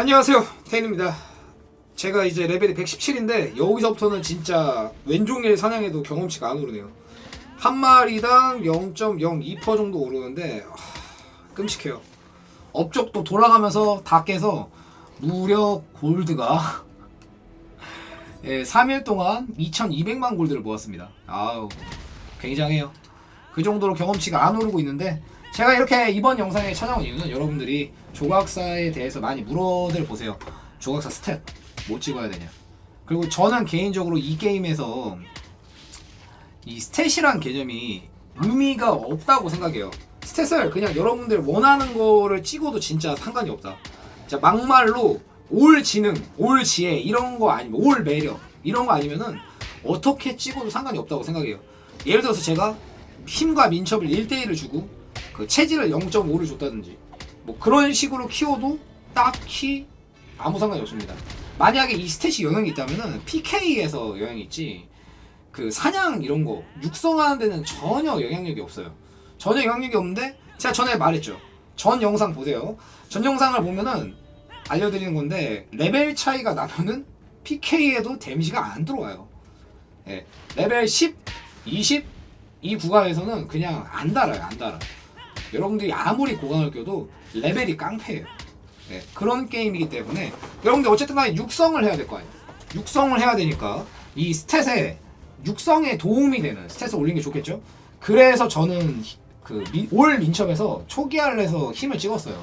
안녕하세요. 테인입니다. 제가 이제 레벨이 117인데 여기서부터는 진짜 왼종일 사냥해도 경험치가 안 오르네요. 한 마리당 0.02% 정도 오르는데 하, 끔찍해요. 업적도 돌아가면서 다 깨서 무려 골드가 예, 3일 동안 2200만 골드를 모았습니다. 아우 굉장해요. 그 정도로 경험치가 안 오르고 있는데 제가 이렇게 이번 영상에 찾아온 이유는 여러분들이 조각사에 대해서 많이 물어들 보세요. 조각사 스탯 뭐 찍어야 되냐. 그리고 저는 개인적으로 이 게임에서 이 스탯이란 개념이 의미가 없다고 생각해요. 스탯을 그냥 여러분들 원하는 거를 찍어도 진짜 상관이 없다. 자 막말로 올 지능, 올 지혜 이런 거 아니면 올 매력 이런 거 아니면은 어떻게 찍어도 상관이 없다고 생각해요. 예를 들어서 제가 힘과 민첩을 1대1을 주고 그 체질을 0.5를 줬다든지 뭐 그런 식으로 키워도 딱히 아무 상관이 없습니다. 만약에 이 스탯이 영향이 있다면은 PK에서 영향이 있지 그 사냥 이런 거 육성하는 데는 전혀 영향력이 없어요. 전혀 영향력이 없는데 제가 전에 말했죠. 전 영상 보세요. 전 영상을 보면은 알려드리는 건데 레벨 차이가 나면은 PK에도 데미지가 안 들어와요. 예, 레벨 10, 20 이 구간에서는 그냥 안 달아요, 안 달아. 여러분들이 아무리 고강을 껴도 레벨이 깡패예요. 예, 그런 게임이기 때문에 여러분들 어쨌든 간에 육성을 해야 될 거 아니에요. 육성을 해야 되니까 이 스탯에 육성에 도움이 되는 스탯을 올리는 게 좋겠죠. 그래서 저는 그올 민첩에서 초기화를 해서 힘을 찍었어요.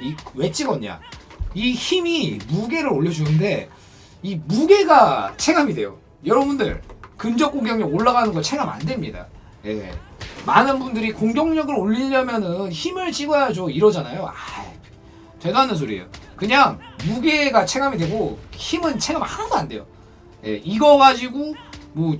이 왜 찍었냐? 이 힘이 무게를 올려주는데 이 무게가 체감이 돼요. 여러분들 근접 공격력 올라가는 거 체감 안 됩니다. 예. 많은 분들이 공격력을 올리려면은 힘을 찍어야죠 이러잖아요. 아, 되도 않는 소리예요. 그냥 무게가 체감이 되고 힘은 체감 하나도 안 돼요. 예, 이거 가지고 뭐,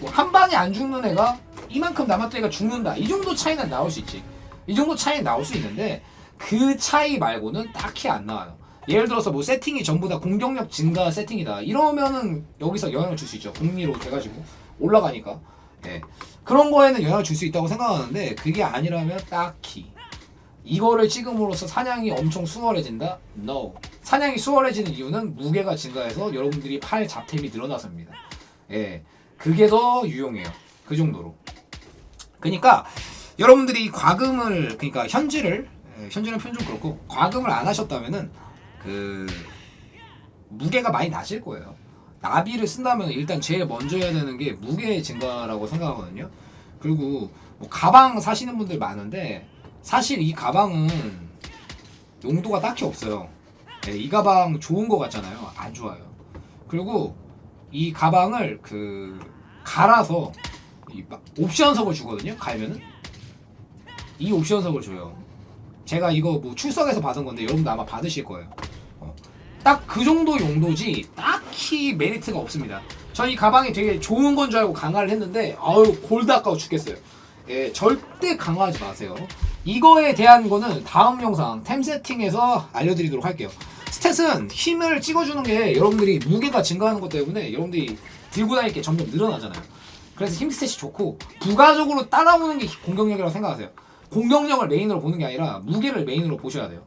뭐 한 방에 안 죽는 애가 이만큼 남았던 애가 죽는다. 이 정도 차이는 나올 수 있지. 이 정도 차이는 나올 수 있는데 그 차이 말고는 딱히 안 나와요. 예를 들어서 뭐 세팅이 전부 다 공격력 증가 세팅이다. 이러면은 여기서 영향을 줄 수 있죠. 공리로 돼가지고 올라가니까. 예. 그런 거에는 영향을 줄 수 있다고 생각하는데 그게 아니라면 딱히 이거를 찍음으로써 사냥이 엄청 수월해진다? No. 사냥이 수월해지는 이유는 무게가 증가해서 여러분들이 팔 잡템이 늘어나서입니다. 예. 그게 더 유용해요. 그 정도로. 그러니까 여러분들이 과금을 그러니까 현질을 예, 현질은 표현 좀 그렇고 과금을 안 하셨다면은 그 무게가 많이 나실 거예요. 나비를 쓴다면 일단 제일 먼저 해야 되는 게 무게 증가라고 생각하거든요. 그리고 뭐 가방 사시는 분들 많은데 사실 이 가방은 용도가 딱히 없어요. 네, 이 가방 좋은 거 같잖아요. 안 좋아요. 그리고 이 가방을 그 갈아서 옵션석을 주거든요. 갈면은 이 옵션석을 줘요. 제가 이거 뭐 출석에서 받은 건데 여러분도 아마 받으실 거예요. 딱 그 정도 용도지 딱히 메리트가 없습니다. 전 이 가방이 되게 좋은 건 줄 알고 강화를 했는데 아유 골드 아까워 죽겠어요. 예, 절대 강화하지 마세요. 이거에 대한 거는 다음 영상 템 세팅에서 알려드리도록 할게요. 스탯은 힘을 찍어주는 게 여러분들이 무게가 증가하는 것 때문에 여러분들이 들고 다닐 게 점점 늘어나잖아요. 그래서 힘 스탯이 좋고 부가적으로 따라오는 게 공격력이라고 생각하세요. 공격력을 메인으로 보는 게 아니라 무게를 메인으로 보셔야 돼요.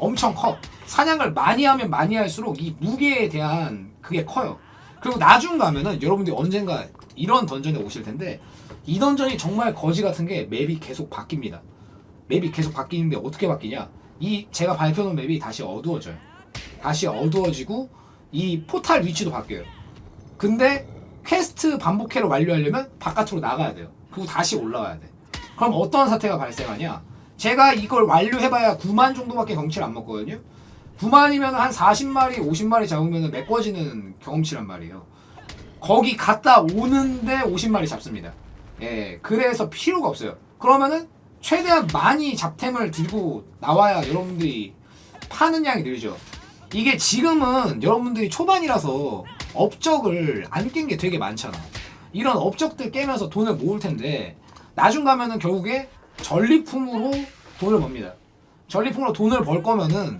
엄청 커. 사냥을 많이 하면 많이 할수록 이 무게에 대한 그게 커요. 그리고 나중 가면은 여러분들이 언젠가 이런 던전에 오실 텐데 이 던전이 정말 거지 같은 게 맵이 계속 바뀝니다. 맵이 계속 바뀌는데 어떻게 바뀌냐? 이 제가 발표놓은 맵이 다시 어두워져요. 다시 어두워지고 이 포탈 위치도 바뀌어요. 근데 퀘스트 반복회를 완료하려면 바깥으로 나가야 돼요. 그리고 다시 올라가야 돼. 그럼 어떤 사태가 발생하냐? 제가 이걸 완료해봐야 9만 정도밖에 경치를 안 먹거든요. 9만이면 한 40마리, 50마리 잡으면 메꿔지는 경험치란 말이에요. 거기 갔다 오는데 50마리 잡습니다. 예, 그래서 필요가 없어요. 그러면은 최대한 많이 잡템을 들고 나와야 여러분들이 파는 양이 늘죠. 이게 지금은 여러분들이 초반이라서 업적을 안 깬 게 되게 많잖아. 이런 업적들 깨면서 돈을 모을 텐데 나중 가면은 결국에 전리품으로 돈을 법니다. 전리품으로 돈을 벌 거면은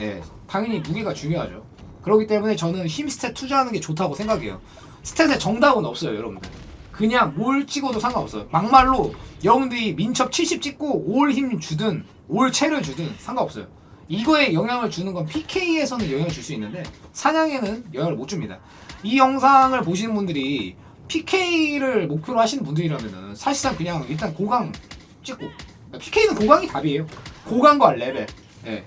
예, 당연히 무게가 중요하죠. 그렇기 때문에 저는 힘 스탯 투자하는 게 좋다고 생각해요. 스탯에 정답은 없어요, 여러분들. 그냥 뭘 찍어도 상관없어요. 막말로 여러분들이 민첩 70 찍고 올 힘 주든 올 채를 주든 상관없어요. 이거에 영향을 주는 건 PK에서는 영향을 줄 수 있는데 사냥에는 영향을 못 줍니다. 이 영상을 보시는 분들이 PK를 목표로 하시는 분들이라면은 사실상 그냥 일단 고강 찍고 PK는 고강이 답이에요. 고강과 레벨. 예.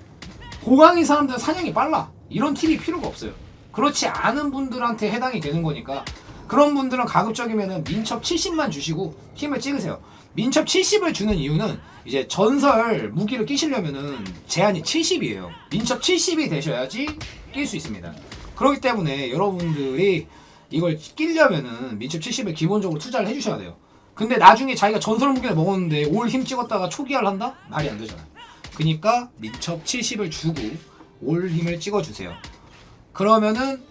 고강인 사람들은 사냥이 빨라. 이런 팁이 필요가 없어요. 그렇지 않은 분들한테 해당이 되는 거니까 그런 분들은 가급적이면은 민첩 70만 주시고 힘을 찍으세요. 민첩 70을 주는 이유는 이제 전설 무기를 끼시려면은 제한이 70이에요. 민첩 70이 되셔야지 낄 수 있습니다. 그렇기 때문에 여러분들이 이걸 끼려면은 민첩 70을 기본적으로 투자를 해주셔야 돼요. 근데 나중에 자기가 전설 무기를 먹었는데 올 힘 찍었다가 초기화를 한다? 말이 안 되잖아요. 그니까 민첩 70을 주고 올 힘을 찍어주세요. 그러면은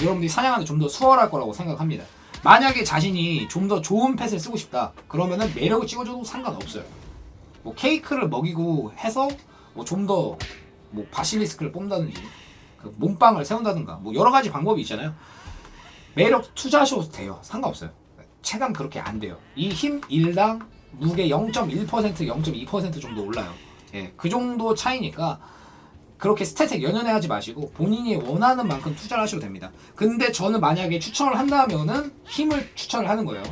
여러분들이 사냥하는 좀 더 수월할 거라고 생각합니다. 만약에 자신이 좀 더 좋은 펫을 쓰고 싶다. 그러면은 매력을 찍어줘도 상관없어요. 뭐 케이크를 먹이고 해서 뭐 좀 더 뭐 바실리스크를 뽑는다든지 그 몸빵을 세운다든가 뭐 여러 가지 방법이 있잖아요. 매력 투자하셔도 돼요. 상관없어요. 체감 그렇게 안 돼요. 이힘 1당 무게 0.1% 0.2% 정도 올라요. 예, 그 정도 차이니까 그렇게 스탯에 연연해 하지 마시고 본인이 원하는 만큼 투자를 하셔도 됩니다. 근데 저는 만약에 추천을 한다면은 힘을 추천을 하는 거예요.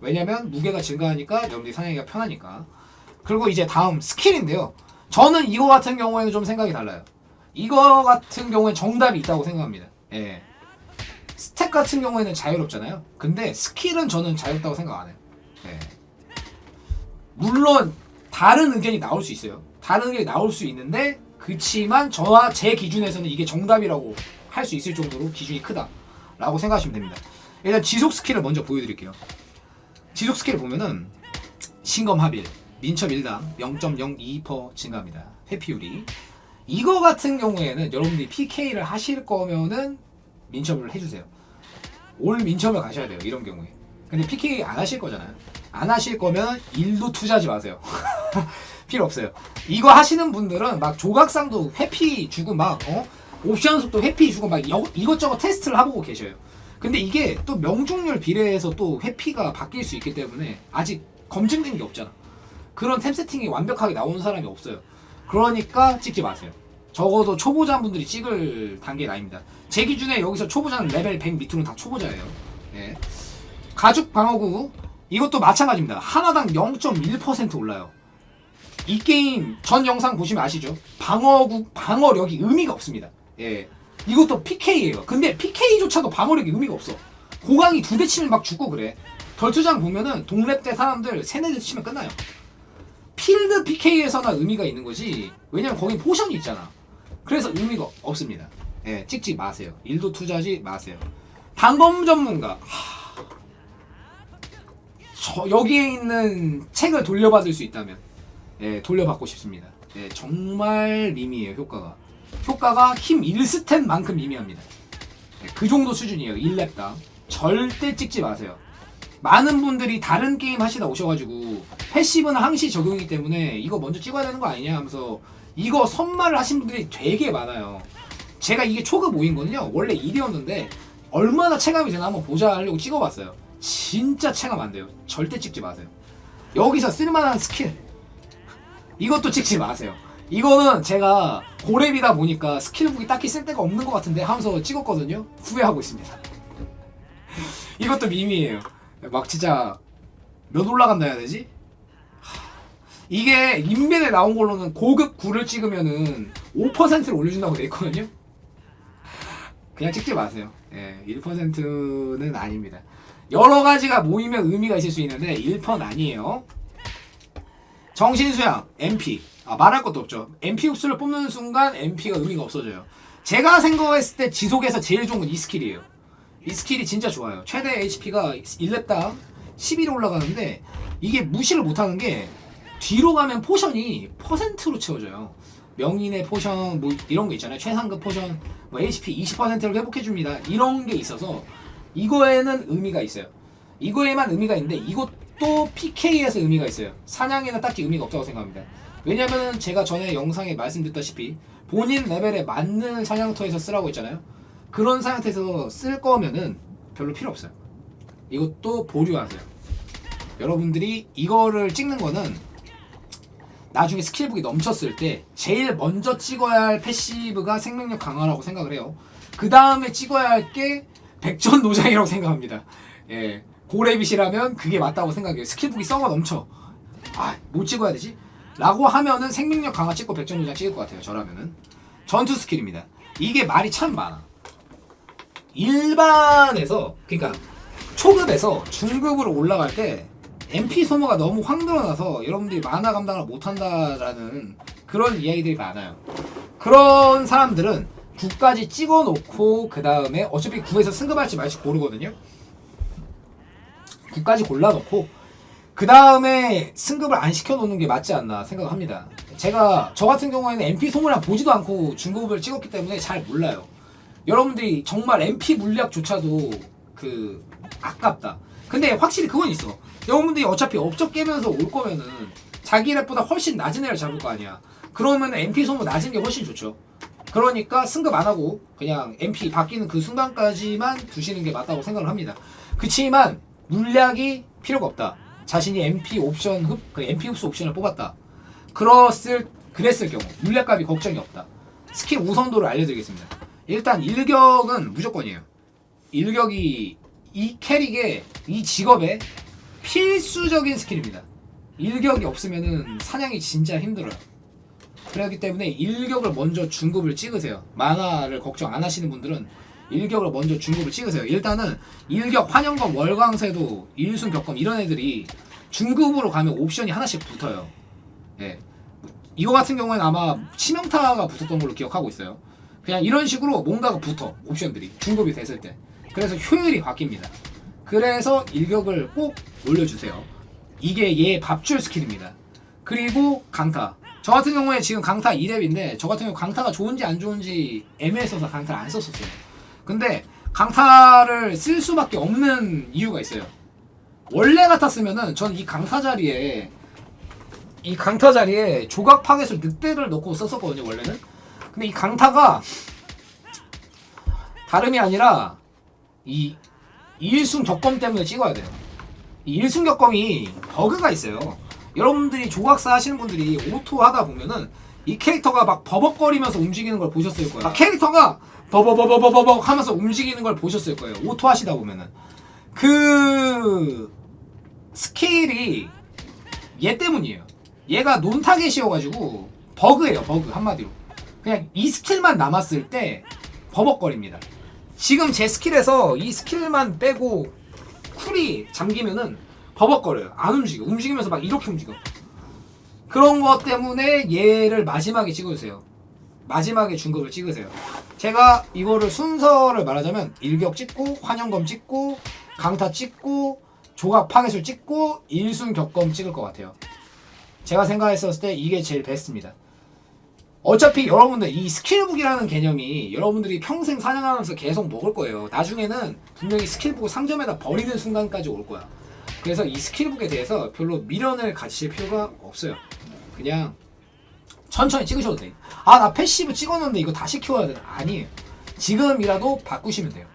왜냐면 무게가 증가하니까 여러분들이 사냥하기가 편하니까. 그리고 이제 다음 스킬인데요. 저는 이거 같은 경우에는 좀 생각이 달라요. 이거 같은 경우에 정답이 있다고 생각합니다. 예. 스택 같은 경우에는 자유롭잖아요. 근데 스킬은 저는 자유롭다고 생각 안 해요. 예. 물론 다른 의견이 나올 수 있어요. 다른 의견이 나올 수 있는데 그치만 저와 제 기준에서는 이게 정답이라고 할 수 있을 정도로 기준이 크다라고 생각하시면 됩니다. 일단 지속 스킬을 먼저 보여드릴게요. 지속 스킬을 보면은 신검 합일, 민첩 1당 0.02% 증가합니다. 회피율이. 이거 같은 경우에는 여러분들이 PK를 하실 거면은 민첩을 해주세요. 올 민첩을 가셔야 돼요. 이런 경우에. 근데 PK 안 하실 거잖아요. 안 하실 거면 일도 투자하지 마세요. 필요 없어요. 이거 하시는 분들은 막 조각상도 회피 주고 막 어? 옵션 속도 회피 주고 막 여- 이것저것 테스트를 하고 계셔요. 근데 이게 또 명중률 비례해서 또 회피가 바뀔 수 있기 때문에 아직 검증된 게 없잖아. 그런 템 세팅이 완벽하게 나오는 사람이 없어요. 그러니까 찍지 마세요. 적어도 초보자분들이 찍을 단계 나입니다. 제 기준에 여기서 초보자는 레벨 100 밑으로는 다 초보자예요. 예. 가죽 방어구 이것도 마찬가지입니다. 하나당 0.1% 올라요. 이 게임 전 영상 보시면 아시죠? 방어구 방어력이 의미가 없습니다. 예. 이것도 PK예요. 근데 PK조차도 방어력이 의미가 없어. 고강이 두 대 치면 막 죽고 그래. 덜투장 보면은 동랩 때 사람들 세네 대 치면 끝나요. 필드 PK에서나 의미가 있는 거지. 왜냐면 거긴 포션이 있잖아. 그래서 의미가 없습니다. 예, 찍지 마세요. 일도 투자하지 마세요. 단검 전문가. 하... 저 여기에 있는 책을 돌려받을 수 있다면 예, 돌려받고 싶습니다. 예, 정말 미미해요, 효과가. 효과가 힘 1스탯만큼 미미합니다. 예, 그 정도 수준이에요, 1렙당. 절대 찍지 마세요. 많은 분들이 다른 게임 하시다 오셔가지고 패시브는 항시 적용이기 때문에 이거 먼저 찍어야 되는 거 아니냐 하면서 이거 선말을 하신 분들이 되게 많아요. 제가 이게 초급 5인거든요. 원래 1이었는데 얼마나 체감이 되나 한번 보자 하려고 찍어봤어요. 진짜 체감 안 돼요. 절대 찍지 마세요. 여기서 쓸만한 스킬 이것도 찍지 마세요. 이거는 제가 고렙이다 보니까 스킬북이 딱히 쓸 데가 없는 것 같은데 하면서 찍었거든요. 후회하고 있습니다. 이것도 밈이에요. 막 진짜 몇 올라간다 해야 되지? 하, 이게 인벤에 나온 걸로는 고급 9를 찍으면은 5%를 올려준다고 돼 있거든요. 그냥 찍지 마세요. 예, 1%는 아닙니다. 여러 가지가 모이면 의미가 있을 수 있는데 1% 아니에요. 정신수양 MP 아, 말할 것도 없죠. MP 흡수를 뽑는 순간 MP가 의미가 없어져요. 제가 생각했을 때 지속에서 제일 좋은 건 이 스킬이에요. 이 스킬이 진짜 좋아요. 최대 HP가 1렙당 11 올라가는데 이게 무시를 못하는 게 뒤로 가면 포션이 퍼센트로 채워져요. 명인의 포션 뭐 이런 거 있잖아요. 최상급 포션 뭐 HP 20%를 회복해 줍니다. 이런 게 있어서 이거에는 의미가 있어요. 이거에만 의미가 있는데 이것도 PK에서 의미가 있어요. 사냥에는 딱히 의미가 없다고 생각합니다. 왜냐면은 제가 전에 영상에 말씀드렸다시피 본인 레벨에 맞는 사냥터에서 쓰라고 했잖아요. 그런 사냥터에서 쓸 거면은 별로 필요 없어요. 이것도 보류하세요. 여러분들이 이거를 찍는 거는 나중에 스킬북이 넘쳤을 때 제일 먼저 찍어야 할 패시브가 생명력 강화라고 생각을 해요. 그 다음에 찍어야 할 게 백전 노장이라고 생각합니다. 예, 고레빗이라면 그게 맞다고 생각해요. 스킬북이 썩어 넘쳐. 아, 뭐 찍어야 되지? 라고 하면은 생명력 강화 찍고 백전 노장 찍을 것 같아요. 저라면은 전투 스킬입니다. 이게 말이 참 많아. 일반에서 그러니까 초급에서 중급으로 올라갈 때 MP 소모가 너무 확 늘어나서 여러분들이 만화 감당을 못한다라는 그런 이야기들이 많아요. 그런 사람들은 9까지 찍어놓고 그 다음에 어차피 9에서 승급할지 말지 고르거든요. 9까지 골라놓고 그 다음에 승급을 안 시켜놓는 게 맞지 않나 생각합니다. 제가 저 같은 경우에는 MP 소모랑 보지도 않고 중급을 찍었기 때문에 잘 몰라요. 여러분들이 정말 MP 물약조차도 그 아깝다. 근데 확실히 그건 있어. 여러분들이 어차피 업적 깨면서 올 거면은 자기 랩보다 훨씬 낮은 애를 잡을 거 아니야. 그러면 MP 소모 낮은 게 훨씬 좋죠. 그러니까 승급 안 하고 그냥 MP 바뀌는 그 순간까지만 두시는 게 맞다고 생각을 합니다. 그치만 물약이 필요가 없다. 자신이 MP 옵션 흡, 그 MP 흡수 옵션을 뽑았다. 그랬을 그랬을 경우 물약값이 걱정이 없다. 스킬 우선도를 알려드리겠습니다. 일단 일격은 무조건이에요. 일격이 이 캐릭의 이 직업의 필수적인 스킬입니다. 일격이 없으면은 사냥이 진짜 힘들어요. 그렇기 때문에 일격을 먼저 중급을 찍으세요. 만화를 걱정 안 하시는 분들은 일격을 먼저 중급을 찍으세요. 일단은 일격 환영검 월광새도 일순 격검 이런 애들이 중급으로 가면 옵션이 하나씩 붙어요. 예. 이거 같은 경우에는 아마 치명타가 붙었던 걸로 기억하고 있어요. 그냥 이런 식으로 뭔가가 붙어 옵션들이 중급이 됐을 때. 그래서 효율이 바뀝니다. 그래서 일격을 꼭 올려주세요. 이게 얘 밥줄 스킬입니다. 그리고 강타. 저 같은 경우에 지금 강타 2렙인데 저 같은 경우 강타가 좋은지 안 좋은지 애매해서 강타를 안 썼었어요. 근데 강타를 쓸 수밖에 없는 이유가 있어요. 원래 같았으면은 전 이 강타 자리에 이 강타 자리에 조각 파괴술 늑대를 넣고 썼었거든요 원래는. 근데 이 강타가 다름이 아니라 이 일순 격검 때문에 찍어야 돼요. 이 일순 격검이 버그가 있어요. 여러분들이 조각사 하시는 분들이 오토 하다 보면은 이 캐릭터가 막 버벅거리면서 움직이는 걸 보셨을 거예요. 막 캐릭터가 버버버버버버벅 하면서 움직이는 걸 보셨을 거예요. 오토 하시다 보면은 그 스킬이 얘 때문이에요. 얘가 논타겟이어가지고 버그예요. 버그 한마디로. 그냥 이 스킬만 남았을 때 버벅거립니다. 지금 제 스킬에서 이 스킬만 빼고 쿨이 잠기면은 버벅거려요. 안 움직여. 움직이면서 막 이렇게 움직여. 그런 것 때문에 얘를 마지막에 찍어주세요. 마지막에 중급을 찍으세요. 제가 이거를 순서를 말하자면 일격 찍고 환영검 찍고 강타 찍고 조각 파괴술 찍고 일순 격검 찍을 것 같아요. 제가 생각했었을 때 이게 제일 베스트입니다. 어차피 여러분들 이 스킬북이라는 개념이 여러분들이 평생 사냥하면서 계속 먹을 거예요. 나중에는 분명히 스킬북을 상점에다 버리는 순간까지 올 거야. 그래서 이 스킬북에 대해서 별로 미련을 가지실 필요가 없어요. 그냥 천천히 찍으셔도 돼. 아, 나 패시브 찍었는데 이거 다시 키워야 되나? 아니에요. 지금이라도 바꾸시면 돼요.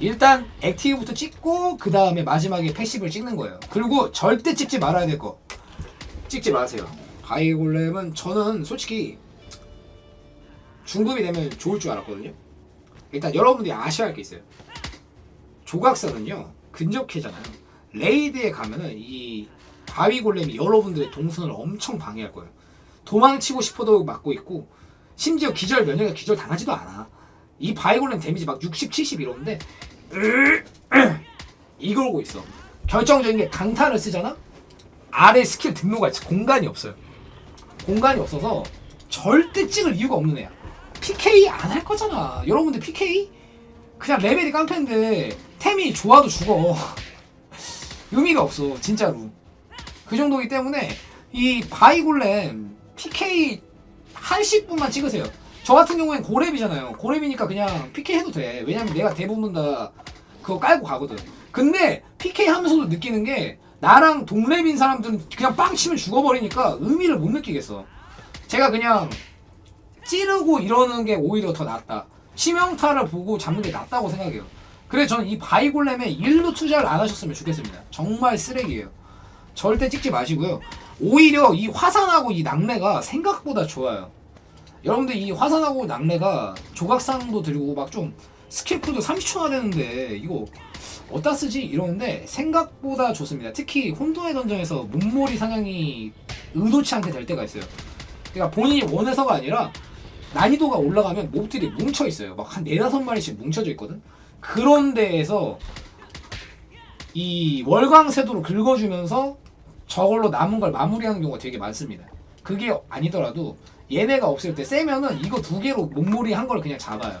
일단 액티브부터 찍고 그 다음에 마지막에 패시브를 찍는 거예요. 그리고 절대 찍지 말아야 될 거. 찍지 마세요. 바이골렘은 저는 솔직히 중급이 되면 좋을 줄 알았거든요. 일단 여러분들이 아셔야 할 게 있어요. 조각사는요 근접해잖아요. 레이드에 가면은 이 바위 골렘이 여러분들의 동선을 엄청 방해할 거예요. 도망치고 싶어도 막고 있고 심지어 기절 면역이 기절 당하지도 않아. 이 바위 골렘 데미지 막 60, 70 이러는데 이걸고 있어. 결정적인 게 강타를 쓰잖아. 아래 스킬 있어. 공간이 없어요. 공간이 없어서 절대 찍을 이유가 없는 애야. PK 안 할 거잖아. 여러분들 PK 그냥 레벨이 깡패인데 템이 좋아도 죽어. 의미가 없어 진짜로. 그 정도이기 때문에 이 바이골렘 PK 하실 분만 찍으세요. 저 같은 경우엔 고렙이잖아요. 고렙이니까 그냥 PK 해도 돼. 왜냐면 내가 대부분 다 그거 깔고 가거든. 근데 PK 하면서도 느끼는 게 나랑 동렙인 사람들은 그냥 빵 치면 죽어버리니까 의미를 못 느끼겠어. 제가 그냥 찌르고 이러는 게 오히려 더 낫다. 치명타를 보고 잡는 게 낫다고 생각해요. 그래서 저는 이 바이골렘에 일도 투자를 안 하셨으면 좋겠습니다. 정말 쓰레기예요. 절대 찍지 마시고요. 오히려 이 화산하고 이 낙뢰가 생각보다 좋아요. 여러분들 이 화산하고 낙뢰가 조각상도 들고 막 좀 스킬풀도 30초나 되는데 이거 어디다 쓰지 이러는데 생각보다 좋습니다. 특히 혼돈의 던전에서 몸몰이 사냥이 의도치 않게 될 때가 있어요. 그러니까 본인이 원해서가 아니라 난이도가 올라가면 몹들이 뭉쳐 있어요. 막 한 네다섯 마리씩 뭉쳐져 있거든. 그런 데에서 이 월광세도로 긁어주면서 저걸로 남은 걸 마무리하는 경우가 되게 많습니다. 그게 아니더라도 얘네가 없을 때 세면은 이거 두 개로 몸무리 한 걸 그냥 잡아요.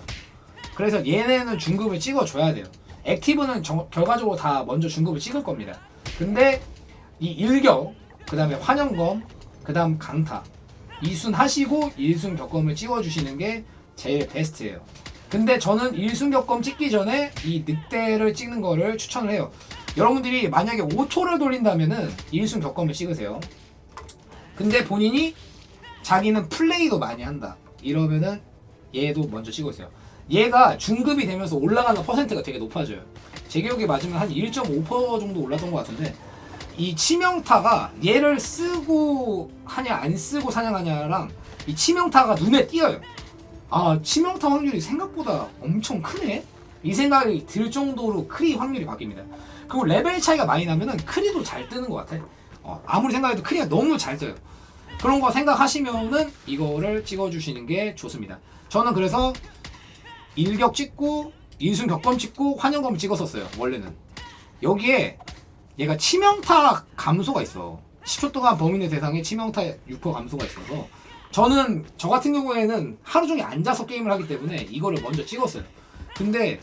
그래서 얘네는 중급을 찍어줘야 돼요. 액티브는 정- 결과적으로 다 먼저 중급을 찍을 겁니다. 근데 이 일격, 그 다음에 환영검, 그 다음 강타 이순 하시고 일순 격검을 찍어주시는 게 제일 베스트예요. 근데 저는 일순 격검 찍기 전에 이 늑대를 찍는 거를 추천을 해요. 여러분들이 만약에 5초를 돌린다면은 일순 격검을 찍으세요. 근데 본인이 자기는 플레이도 많이 한다. 이러면은 얘도 먼저 찍으세요. 얘가 중급이 되면서 올라가는 퍼센트가 되게 높아져요. 제 기억에 맞으면 한 1.5% 정도 올랐던 것 같은데 이 치명타가 얘를 쓰고 하냐 안 쓰고 사냥하냐랑 이 치명타가 눈에 띄어요. 아 치명타 확률이 생각보다 엄청 크네. 이 생각이 들 정도로 크리 확률이 바뀝니다. 그리고 레벨 차이가 많이 나면은 크리도 잘 뜨는 것 같아. 어, 아무리 생각해도 크리가 너무 잘 떠요. 그런 거 생각하시면은 이거를 찍어주시는 게 좋습니다. 저는 그래서 일격 찍고 인순 격검 찍고 환영검 찍었었어요. 원래는 여기에 얘가 치명타 감소가 있어. 10초 동안 범인의 대상에 치명타 6% 감소가 있어서 저는 저 같은 경우에는 하루 종일 앉아서 게임을 하기 때문에 이거를 먼저 찍었어요. 근데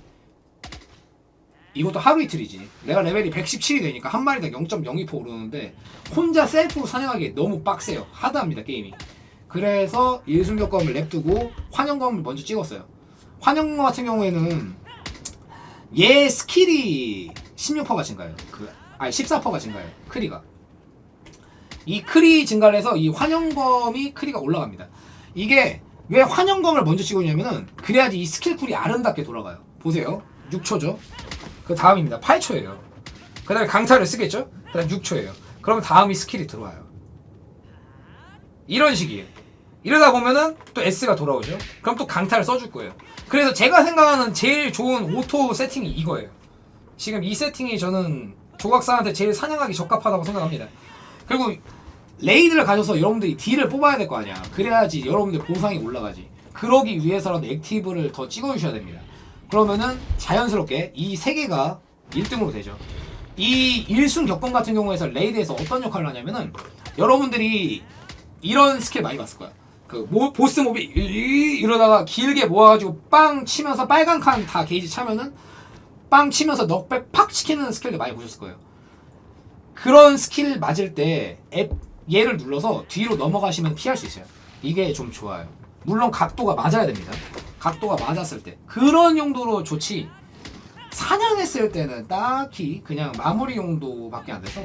이것도 하루 이틀이지. 내가 레벨이 117이 되니까 한 마리당 0.02% 오르는데 혼자 셀프로 사냥하기 너무 빡세요. 하드합니다 게임이. 그래서 일순격검을 냅두고 환영검을 먼저 찍었어요. 환영검 같은 경우에는 얘 스킬이 16%가 증가해요. 그 아니 14%가 증가해요. 크리가. 이 크리 증가를 해서 이 환영검이 크리가 올라갑니다. 이게 왜 환영검을 먼저 찍었냐면은 그래야지 이 스킬 쿨이 아름답게 돌아가요. 보세요. 6초죠. 그 다음입니다. 8초예요. 그 다음에 강타를 쓰겠죠? 그 다음 6초예요. 그러면 다음이 스킬이 들어와요. 이런 식이에요. 이러다 보면은 또 S가 돌아오죠. 그럼 또 강타를 써줄 거예요. 그래서 제가 생각하는 제일 좋은 오토 세팅이 이거예요. 지금 이 세팅이 저는 조각사한테 제일 사냥하기 적합하다고 생각합니다. 그리고 레이드를 가셔서 여러분들이 딜을 뽑아야 될 거 아니야. 그래야지 여러분들 보상이 올라가지. 그러기 위해서라도 액티브를 더 찍어주셔야 됩니다. 그러면은 자연스럽게 이 세 개가 1등으로 되죠. 이 일순 격권 같은 경우에서 레이드에서 어떤 역할을 하냐면은 여러분들이 이런 스킬 많이 봤을 거야. 그 모, 보스 몹이 이- 이러다가 길게 모아가지고 빵 치면서 빨간 칸 다 게이지 차면은 빵 치면서 넉백 팍 시키는 스킬도 많이 보셨을 거예요. 그런 스킬 맞을 때 앱, 얘를 눌러서 뒤로 넘어가시면 피할 수 있어요. 이게 좀 좋아요. 물론 각도가 맞아야 됩니다. 각도가 맞았을 때 그런 용도로 좋지. 사냥했을 때는 딱히 그냥 마무리 용도밖에 안 돼서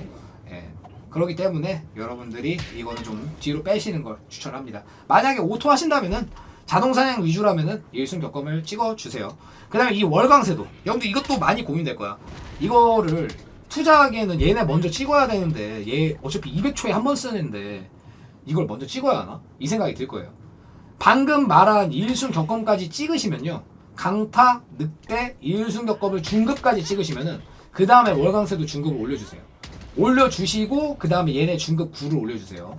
예. 그렇기 때문에 여러분들이 이거는 좀 뒤로 빼시는 걸 추천합니다. 만약에 오토 하신다면은 자동 사냥 위주라면은 일순 격검을 찍어 주세요. 그 다음에 이 월광새도 여러분들 이것도 많이 고민될 거야. 이거를 투자하기에는 얘네 먼저 찍어야 되는데 얘 어차피 200초에 한 번 쓰는데 이걸 먼저 찍어야 하나? 이 생각이 들 거예요. 방금 말한 일순 격검까지 찍으시면요. 강타, 늑대, 일순 격검을 중급까지 찍으시면은 그 다음에 월광새도 중급을 올려주세요. 올려주시고 그 다음에 얘네 중급 9를 올려주세요.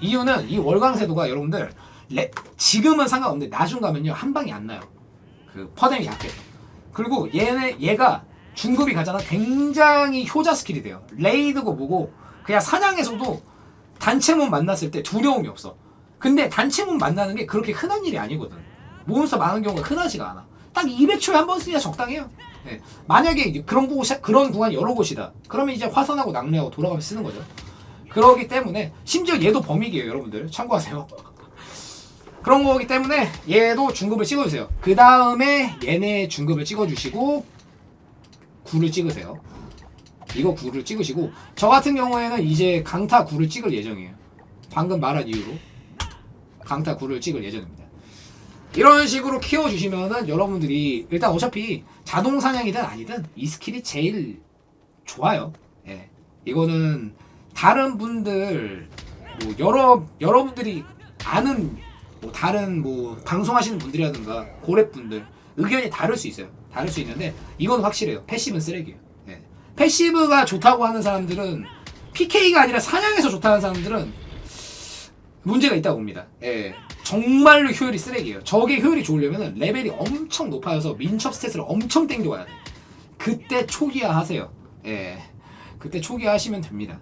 이유는 이 월광새도가 여러분들 레- 지금은 상관없는데 나중 가면요 한 방이 안 나요. 그 퍼뎀이 약해서. 그리고 얘네 얘가 중급이 가잖아. 굉장히 효자 스킬이 돼요. 레이드고 뭐고 그냥 사냥에서도 단체몬 만났을 때 두려움이 없어. 근데 단체몬 만나는 게 그렇게 흔한 일이 아니거든. 몬스터 많은 경우가 흔하지가 않아. 딱 200초에 한 번 쓰기가 적당해요. 예. 만약에 그런 곳 그런 구간이 여러 곳이다. 그러면 이제 화선하고 낙뢰하고 돌아가면서 쓰는 거죠. 그러기 때문에 심지어 얘도 범익이에요, 여러분들. 참고하세요. 그런 거기 때문에 얘도 중급을 찍어주세요. 그 다음에 얘네 중급을 찍어주시고 9를 찍으세요. 이거 9를 찍으시고 저 같은 경우에는 이제 강타 9를 찍을 예정이에요. 방금 말한 이유로 강타 9를 찍을 예정입니다. 이런 식으로 키워주시면은 여러분들이 일단 어차피 자동 사냥이든 아니든 이 스킬이 제일 좋아요. 예. 이거는 다른 분들 뭐 여러 여러분들이 아는 뭐 다른 뭐 방송하시는 분들이라든가 고렙 분들 의견이 다를 수 있어요. 다를 수 있는데 이건 확실해요. 패시브는 쓰레기예요. 예. 패시브가 좋다고 하는 사람들은 PK가 아니라 사냥에서 좋다는 사람들은 문제가 있다고 봅니다. 예. 정말로 효율이 쓰레기예요. 저게 효율이 좋으려면 레벨이 엄청 높아져서 민첩 스탯을 엄청 땡겨와야 돼. 그때 초기화 하세요. 예. 그때 초기화 하시면 됩니다.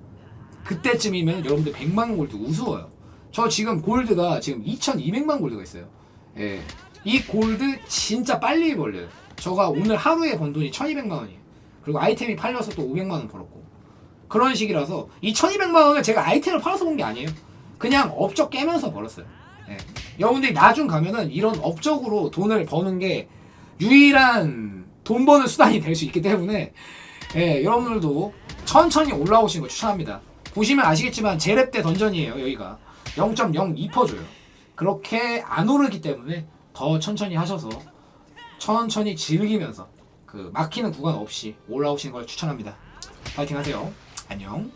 그때쯤이면 여러분들 100만 골드 우스워요. 저 지금 골드가 지금 2200만 골드가 있어요. 예. 이 골드 진짜 빨리 벌려요. 저가 오늘 하루에 번 돈이 1200만 원이에요. 그리고 아이템이 팔려서 또 500만 원 벌었고. 그런 식이라서 이 1200만 원을 제가 아이템을 팔아서 본 게 아니에요. 그냥 업적 깨면서 벌었어요. 예. 여러분들이 나중 가면은 이런 업적으로 돈을 버는 게 유일한 돈 버는 수단이 될 수 있기 때문에 예, 여러분들도 천천히 올라오시는 거 추천합니다. 보시면 아시겠지만 제랩 때 던전이에요 여기가 0.02% 줘요. 그렇게 안 오르기 때문에 더 천천히 하셔서 천천히 즐기면서 그 막히는 구간 없이 올라오시는 걸 추천합니다. 파이팅 하세요. 안녕.